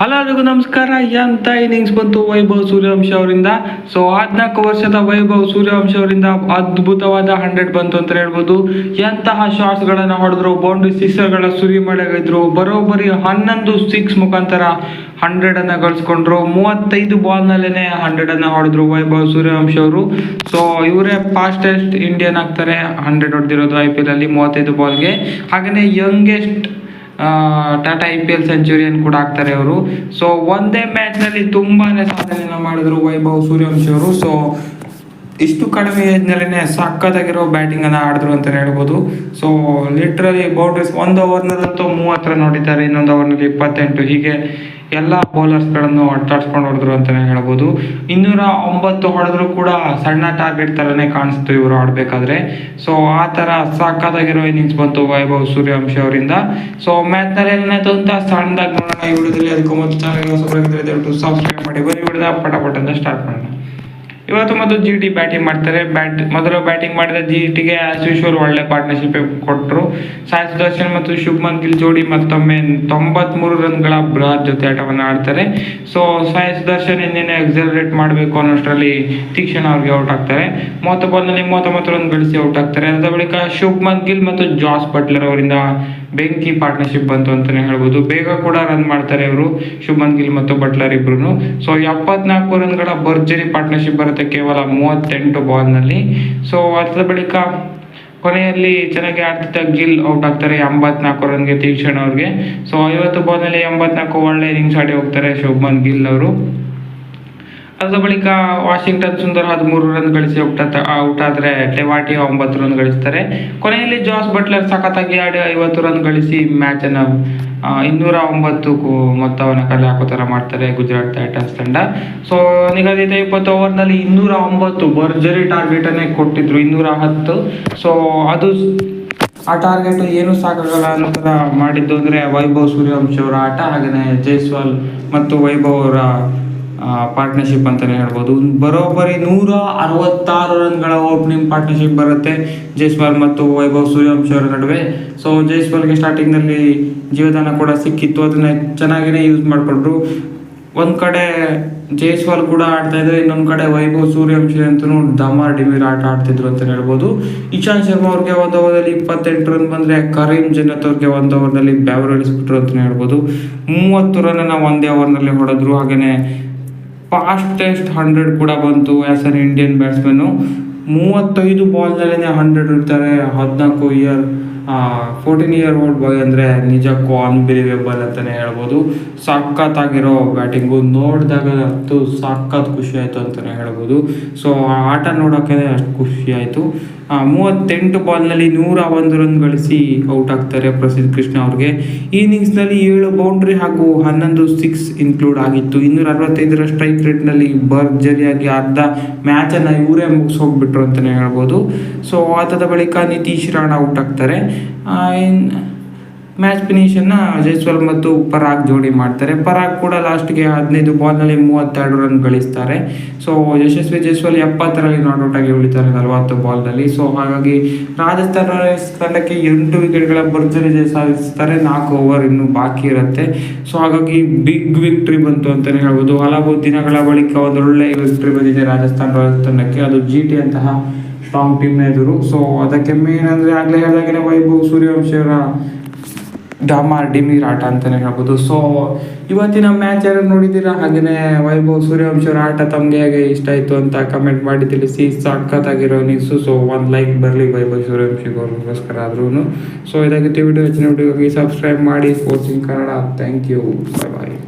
Hello ನಮಸ್ಕಾರ ಎಂತ innings ಬಂತು ವೈಭವ್ ಸೂರ್ಯವಂಶ ಅವರಿಂದ. ಸೊ ಹದಿನಾಲ್ಕು ವರ್ಷದ ವೈಭವ್ ಸೂರ್ಯವಂಶ ಅವರಿಂದ ಅದ್ಭುತವಾದ ಹಂಡ್ರೆಡ್ ಬಂತು ಅಂತ ಹೇಳ್ಬೋದು. ಎಂತಹ ಶಾರ್ಟ್ಸ್ ಗಳನ್ನ ಹೊಡೆದ್ರು ಬೌಂಡ್ರಿ ಸಿಕ್ಸರ್ಗಳ ಸುರಿ ಮಾಡಿದ್ರು ಬರೋಬ್ಬರಿ ಹನ್ನೊಂದು ಸಿಕ್ಸ್ ಮುಖಾಂತರ ಹಂಡ್ರೆಡ್ ಅನ್ನ ಗಳಿಸ್ಕೊಂಡ್ರು. ಮೂವತ್ತೈದು ಬಾಲ್ ನಲ್ಲೇನೆ ಹಂಡ್ರೆಡ್ ಅನ್ನ ಹೊಡೆದ್ರು ವೈಭವ್ ಸೂರ್ಯವಂಶ ಅವರು. ಸೊ ಇವರೇ ಫಾಸ್ಟೆಸ್ಟ್ ಇಂಡಿಯನ್ ಆಗ್ತಾರೆ. ಹಂಡ್ರೆಡ್ ಹೊಡೆದಿರೋದು ಐ ಪಿ ಎಲ್ ಅಲ್ಲಿ ಮೂವತ್ತೈದು ಬಾಲ್ಗೆ. ಹಾಗೆಯೇ youngest Tata I P L centurion ಕೂಡ ಆಗ್ತಾರೆ ಅವರು ಸೊ ಒಂದೇ ಮ್ಯಾಚ್ನಲ್ಲಿ ತುಂಬಾನೇ ಸಾಧನೆ ಮಾಡಿದ್ರು ವೈಭವ್ ಸೂರ್ಯವಂಶಿ ಅವರು. ಸೊ ಇಷ್ಟು ಕಡಿಮೆ ಏಜ್ ನಲ್ಲಿನೇ ಸಕ್ಕತ್ತಾಗಿರೋ ಬ್ಯಾಟಿಂಗ್ ಅನ್ನ ಆಡಿದ್ರು ಅಂತ ಹೇಳ್ಬೋದು. ಸೊ ಲಿಟ್ರಲಿ ಬೌಂಡ್ರೀಸ್ ಒಂದು ಓವರ್ನಲ್ಲಂತೂ ಮೂವತ್ತರ ನೋಡಿದ್ದಾರೆ, ಇನ್ನೊಂದು ಓವರ್ನಲ್ಲಿ ಇಪ್ಪತ್ತೆಂಟು. ಹೀಗೆ ಎಲ್ಲ ಬೌಲರ್ಸ್ಗಳನ್ನು ಅಟ್ಟಾಡ್ಸ್ಕೊಂಡು ಹೊಡೆದ್ರು ಅಂತಾನೆ ಹೇಳ್ಬೋದು. ಇನ್ನೂರ ಒಂಬತ್ತು ಹೊಡೆದ್ರು ಕೂಡ ಸಣ್ಣ ಟಾರ್ಗೆಟ್ ತರನೇ ಕಾಣಿಸ್ತು ಇವರು ಆಡ್ಬೇಕಾದ್ರೆ. ಸೊ ಆ ತರ ಸಾಕಾದಾಗಿರೋ ಇನ್ನಿಂಗ್ಸ್ ಬಂತು ವೈಭವ್ ಸೂರ್ಯವಂಶಿ ಅವರಿಂದ. ಸೊ ಮ್ಯಾಚ್ನಲ್ಲಿ ಏನಾಯ್ತು ಅಂತ ಸಣ್ಣದಾಗಿ ನೋಡೋಣ. ಈ ವಿಡಿಯೋದಲ್ಲಿ ಅದಕ್ಕೂ ಮೊದಲು ಚಾನಲ್ ಸಬ್ಸ್ಕ್ರೈಬ್ ಮಾಡಿ. ಬನ್ನಿ ವಿಡಿಯೋದ ಸ್ಟಾರ್ಟ್ ಮಾಡೋಣ. ಇವತ್ತು ಮೊದಲು ಜಿ ಟಿ ಬ್ಯಾಟಿಂಗ್ ಮಾಡ್ತಾರೆ. ಬ್ಯಾಟ್ ಮೊದಲು ಬ್ಯಾಟಿಂಗ್ ಮಾಡಿದ ಜಿ ಟಿಗೆ ಆಸ್ ಯೂಶ್ವಲ್ ಒಳ್ಳೆ ಪಾರ್ಟ್ನರ್ಶಿಪ್ ಕೊಟ್ಟರು ಸಾಯಿ ಸುದರ್ಶನ್ ಮತ್ತು ಶುಭ್ಮನ್ ಗಿಲ್ ಜೋಡಿ ಮತ್ತೊಮ್ಮೆ ತೊಂಬತ್ಮೂರು ರನ್ಗಳ ಬೃಹತ್ ಜೊತೆ ಆಟವನ್ನು ಆಡ್ತಾರೆ. ಸೊ ಸಾಯಿ ಸುದರ್ಶನ್ ಇನ್ನೇನು ಎಕ್ಸಲರೇಟ್ ಮಾಡಬೇಕು ಅನ್ನೋಷ್ಟರಲ್ಲಿ ತೀಕ್ಷಣ ಅವ್ರಿಗೆ ಔಟ್ ಆಗ್ತಾರೆ. ಮೂವತ್ತು ಬಾಲ್ನಲ್ಲಿ ಮೂವತ್ತೊಂಬತ್ತು ರನ್ ಗಳಿಸಿ ಔಟ್ ಆಗ್ತಾರೆ. ಅದರ ಬಳಿಕ ಶುಭ್ಮನ್ ಗಿಲ್ ಮತ್ತು ಜಾಸ್ ಬಟ್ಲರ್ ಅವರಿಂದ ಬೆಂಕಿ ಪಾರ್ಟ್ನರ್ಶಿಪ್ ಬಂತು ಅಂತಲೇ ಹೇಳ್ಬೋದು. ಬೇಗ ಕೂಡ ರನ್ ಮಾಡ್ತಾರೆ ಇವರು, ಶುಭನ್ ಗಿಲ್ ಮತ್ತು ಬಟ್ಲರ್ ಇಬ್ರು ಸೊ ಎಪ್ಪತ್ನಾಲ್ಕು ರನ್ಗಳ ಭರ್ಜರಿ ಪಾರ್ಟ್ನರ್ಶಿಪ್ ಬರುತ್ತೆ ಕೇವಲ ಮೂವತ್ತೆಂಟು ಬಾಲ್ನಲ್ಲಿ ಸೊ ಅದ್ರ ಬಳಿಕ ಕೊನೆಯಲ್ಲಿ ಚೆನ್ನಾಗಿ ಆಡ್ತಿದ್ದ ಗಿಲ್ ಔಟ್ ಆಗ್ತಾರೆ ಎಂಬತ್ನಾಲ್ಕು ರನ್ಗೆ ತೀಕ್ಷಣ ಅವ್ರಿಗೆ. ಸೊ ಐವತ್ತು ಬಾಲ್ನಲ್ಲಿ ಎಂಬತ್ನಾಲ್ಕು ಒಳ್ಳೆ ಇನ್ನಿಂಗ್ಸ್ ಆಡಿ ಹೋಗ್ತಾರೆ ಶುಭನ್ ಗಿಲ್ ಅವರು. ಅದಾದ ಬಳಿಕ ವಾಷಿಂಗ್ಟನ್ ಸುಂದರ್ ಹದಿಮೂರು ರನ್ ಗಳಿಸಿ ಔಟ್ ಔಟ್ ಆದರೆ ಟೆವಾಟಿ ಒಂಬತ್ತು ರನ್ ಗಳಿಸ್ತಾರೆ. ಕೊನೆಯಲ್ಲಿ ಜಾಸ್ ಬಟ್ಲರ್ ಸಖತ್ತಾಗಿ ಆಡಿ ಐವತ್ತು ರನ್ ಗಳಿಸಿ ಮ್ಯಾಚನ್ನು ಇನ್ನೂರ ಒಂಬತ್ತು ಮೊತ್ತವನ್ನ ಕಲೆ ಹಾಕೋ ಥರ ಮಾಡ್ತಾರೆ ಗುಜರಾತ್ ಟೈಟನ್ಸ್ ತಂಡ. ಸೊ, ನಿಗದಿತ ಇಪ್ಪತ್ತು ಓವರ್ನಲ್ಲಿ ಇನ್ನೂರ ಒಂಬತ್ತು ಭರ್ಜರಿ ಟಾರ್ಗೆಟನ್ನೇ ಕೊಟ್ಟಿದ್ರು, ಇನ್ನೂರ ಹತ್ತು. ಸೊ, ಅದು ಆ ಟಾರ್ಗೆಟ್ ಏನು ಸಾಕಾಗಲ್ಲ ಅನ್ನೋ ಥರ ಮಾಡಿದ್ದು ಅಂದರೆ ವೈಭವ್ ಸೂರ್ಯವಂಶಿ ಅವರ ಆಟ ಹಾಗೆಯೇ ಜೈಸ್ವಾಲ್ ಮತ್ತು ವೈಭವ್ ಅವರ ಪಾರ್ಟ್ನರ್ಶಿಪ್ ಅಂತಲೇ ಹೇಳ್ಬೋದು. ಬರೋಬ್ಬರಿ ನೂರ ಅರವತ್ತಾರು ರನ್ಗಳ ಓಪನಿಂಗ್ ಪಾರ್ಟ್ನರ್ಶಿಪ್ ಬರುತ್ತೆ ಜೈಸ್ವಾಲ್ ಮತ್ತು ವೈಭವ್ ಸೂರ್ಯವಂಶಿ ಅವರ ನಡುವೆ. ಸೊ ಜೈಸ್ವಾಲ್ಗೆ ಸ್ಟಾರ್ಟಿಂಗ್ನಲ್ಲಿ ಜೀವದಾನ ಕೂಡ ಸಿಕ್ಕಿತ್ತು. ಅದನ್ನ ಚೆನ್ನಾಗಿನೇ ಯೂಸ್ ಮಾಡಿಕೊಂಡ್ರು. ಒಂದು ಕಡೆ ಜೈಸ್ವಾಲ್ ಕೂಡ ಆಡ್ತಾ ಇದ್ರೆ, ಇನ್ನೊಂದು ಕಡೆ ವೈಭವ್ ಸೂರ್ಯವಂಶಿ ಅಂತೂ ದಮಾರ್ ಡಿಮಿರ್ ಆಟ ಆಡ್ತಿದ್ರು ಅಂತ ಹೇಳ್ಬೋದು. ಇಶಾಂತ್ ಶರ್ಮಾ ಅವ್ರಿಗೆ ಒಂದು ಓವರ್ನಲ್ಲಿ ಇಪ್ಪತ್ತೆಂಟು ರನ್ ಬಂದ್ರೆ ಕರೀಂ ಜನತ್ ಅವ್ರಿಗೆ ಒಂದು ಓವರ್ನಲ್ಲಿ ಬ್ಯಾವರ್ ಅಳಿಸ್ಬಿಟ್ರು ಅಂತಲೇ ಹೇಳ್ಬೋದು. ಮೂವತ್ತು ರನ್ನ ಒಂದೇ ಓವರ್ನಲ್ಲಿ ಹೊಡೆದ್ರು. ಹಾಗೇನೆ ಫಾಸ್ಟೆಸ್ಟ್ ಹಂಡ್ರೆಡ್ ಕೂಡ ಬಂತು ಆಸ್ ಅನ್ ಇಂಡಿಯನ್ ಬ್ಯಾಟ್ಸ್ಮನ್ನು ಮೂವತ್ತೈದು ಬಾಲ್ನಲ್ಲೇ ಹಂಡ್ರೆಡ್ ಇರ್ತಾರೆ ಹದಿನಾಲ್ಕು year fourteen year old boy ಅಂದರೆ ನಿಜಕ್ಕೂ ಅನ್ಬಿಲಿವೇಬಲ್ ಅಂತಲೇ ಹೇಳ್ಬೋದು. ಸಖತ್ತಾಗಿರೋ ಬ್ಯಾಟಿಂಗು ನೋಡಿದಾಗ ಅಂತೂ ಸಖತ್ ಖುಷಿ ಆಯಿತು ಅಂತಲೇ ಹೇಳ್ಬೋದು. ಸೊ ಆ ಆಟ ನೋಡೋಕ್ಕೆ ಅಷ್ಟು ಖುಷಿ ಆಯಿತು. ಮೂವತ್ತೆಂಟು ಬಾಲ್ನಲ್ಲಿ ನೂರ ಒಂದು ರನ್ ಗಳಿಸಿ ಔಟ್ ಆಗ್ತಾರೆ ಪ್ರಸಿದ್ಧ ಕೃಷ್ಣ ಅವ್ರಿಗೆ. ಈ ಇನ್ನಿಂಗ್ಸ್ನಲ್ಲಿ ಏಳು ಬೌಂಡ್ರಿ ಹಾಗೂ ಹನ್ನೊಂದು ಸಿಕ್ಸ್ ಇನ್ಕ್ಲೂಡ್ ಆಗಿತ್ತು. ಇನ್ನೂರ ಅರವತ್ತೈದರ ಸ್ಟ್ರೈಕ್ ರೇಟ್ನಲ್ಲಿ ಭರ್ಜರಿಯಾಗಿ ಅರ್ಧ ಮ್ಯಾಚನ್ನು ಇವರೇ ಮುಗಿಸ್ ಹೋಗ್ಬಿಟ್ರು ಅಂತಲೇ ಹೇಳ್ಬೋದು. ಸೊ ಆತದ ಬಳಿಕ ನಿತೀಶ್ ರಾಣಾ ಔಟ್ ಆಗ್ತಾರೆ. ಮ್ಯಾಚ್ ಫಿನಿಷನ್ನ ಜೈಸ್ವಾಲ್ ಮತ್ತು ಪರಾಗ್ ಜೋಡಿ ಮಾಡ್ತಾರೆ. ಪರಾಗ್ ಕೂಡ ಲಾಸ್ಟ್ಗೆ ಹದಿನೈದು ಬಾಲ್ನಲ್ಲಿ ಮೂವತ್ತೆರಡು ರನ್ ಗಳಿಸ್ತಾರೆ. ಸೊ ಯಶಸ್ವಿ ಜೈಸ್ವಾಲ್ ಎಪ್ಪತ್ತರಲ್ಲಿ ನಾಟ್ ಔಟ್ ಆಗಿ ಉಳಿತಾರೆ ನಲವತ್ತು ಬಾಲ್ನಲ್ಲಿ ಸೊ ಹಾಗಾಗಿ ರಾಜಸ್ಥಾನ್ ರಾಯಲ್ಸ್ ತಂಡಕ್ಕೆ ಎಂಟು ವಿಕೆಟ್ಗಳ ಭರ್ಜರಿ ಜಯ ಸಾಧಿಸ್ತಾರೆ. ನಾಲ್ಕು ಓವರ್ ಇನ್ನೂ ಬಾಕಿ ಇರುತ್ತೆ. ಸೊ ಹಾಗಾಗಿ ಬಿಗ್ ವಿಕ್ಟ್ರಿ ಬಂತು ಅಂತಲೇ ಹೇಳ್ಬೋದು. ಹಲವು ದಿನಗಳ ಬಳಿಕ ಒಂದು ಒಳ್ಳೆ ವಿಕ್ಟ್ರಿ ಬಂದಿದೆ ರಾಜಸ್ಥಾನ ರಾಯಲ್ಸ್ ತಂಡಕ್ಕೆ. ಅದು ಜಿ ಟಿ ಅಂತಹ ಸ್ಟ್ರಾಂಗ್ ಟೀಮ್ನ ಎದುರು. ಸೊ ಅದಕ್ಕೆ ಮೇನ್ ಅಂದರೆ ಆಗಲೇ ಹೇಳಿದಾಗೆ ವೈಭವ್ ಸೂರ್ಯವಂಶಿ ಅವರ ಡಮಾರ್ ಡಿಮಿರ್ ಆಟ ಅಂತಲೇ ಹೇಳ್ಬೋದು. ಸೊ ಇವತ್ತಿನ ಮ್ಯಾಚ್ ಯಾರು ನೋಡಿದ್ದೀರಾ? ಹಾಗೆಯೇ ವೈಭವ್ ಅವರ ಆಟ ತಮಗೆ ಹೇಗೆ ಇಷ್ಟ ಆಯಿತು ಅಂತ ಕಮೆಂಟ್ ಮಾಡಿ ತಿಳಿಸಿ. ಸಖತ್ತಾಗಿರೋ ನ್ಯೂಸು ಸೊ ಒಂದು ಲೈಕ್ ಬರಲಿ ವೈಭವ್ ಸೂರ್ಯವಂಶಿಗೋಸ್ಕರ ಆದ್ರೂ ಸೊ ಇದಾಗಿತ್ತು ವಿಡಿಯೋ. ಹೆಚ್ಚಿನ ವಿಡಿಯೋಗೆ ಸಬ್ಸ್ಕ್ರೈಬ್ ಮಾಡಿ. Sports Kannada thank you bye bye